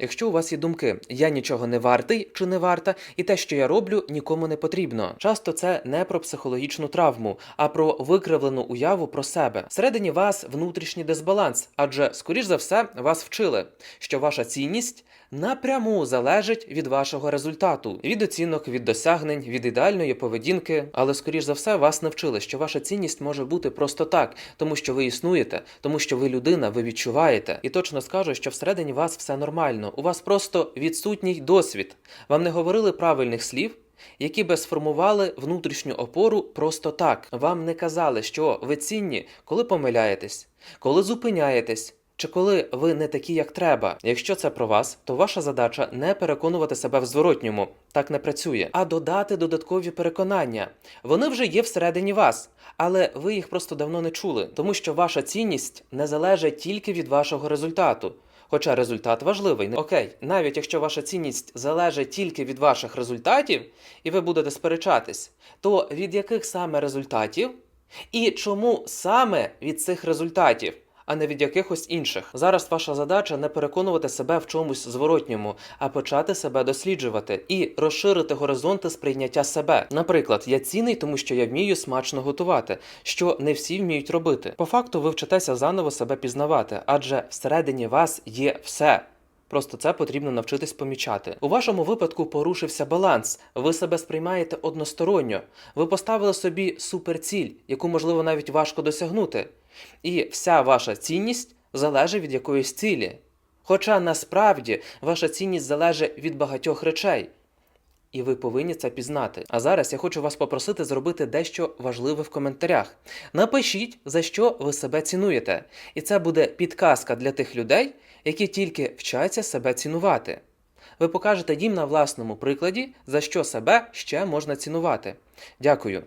Якщо у вас є думки, я нічого не вартий чи не варта, і те, що я роблю, нікому не потрібно. Часто це не про психологічну травму, а про викривлену уяву про себе. Всередині вас внутрішній дисбаланс, адже, скоріш за все, вас вчили, що ваша цінність напряму залежить від вашого результату, від оцінок, від досягнень, від ідеальної поведінки. Але скоріш за все вас навчили, що ваша цінність може бути просто так, тому що ви існуєте, тому що ви людина, ви відчуваєте. І точно скажу, що всередині вас все нормально. У вас просто відсутній досвід. Вам не говорили правильних слів. Які би сформували внутрішню опору просто так. Вам не казали, що ви цінні, коли помиляєтесь, коли зупиняєтесь, чи коли ви не такі, як треба. Якщо це про вас, то ваша задача не переконувати себе в зворотньому, так не працює, а додати додаткові переконання. Вони вже є всередині вас, але ви їх просто давно не чули, тому що ваша цінність не залежить тільки від вашого результату. Хоча результат важливий. Окей, навіть якщо ваша цінність залежить тільки від ваших результатів, і ви будете сперечатись, то від яких саме результатів і чому саме від цих результатів? А не від якихось інших. Зараз ваша задача не переконувати себе в чомусь зворотньому, а почати себе досліджувати і розширити горизонти сприйняття себе. Наприклад, я цінний, тому що я вмію смачно готувати, що не всі вміють робити. По факту, ви вчитеся заново себе пізнавати, адже всередині вас є все. Просто це потрібно навчитись помічати. У вашому випадку порушився баланс. Ви себе сприймаєте односторонньо. Ви поставили собі суперціль, яку можливо навіть важко досягнути. І вся ваша цінність залежить від якоїсь цілі. Хоча насправді ваша цінність залежить від багатьох речей. І ви повинні це пізнати. А зараз я хочу вас попросити зробити дещо важливе в коментарях. Напишіть, за що ви себе цінуєте. І це буде підказка для тих людей, які тільки вчаться себе цінувати. Ви покажете їм на власному прикладі, за що себе ще можна цінувати. Дякую.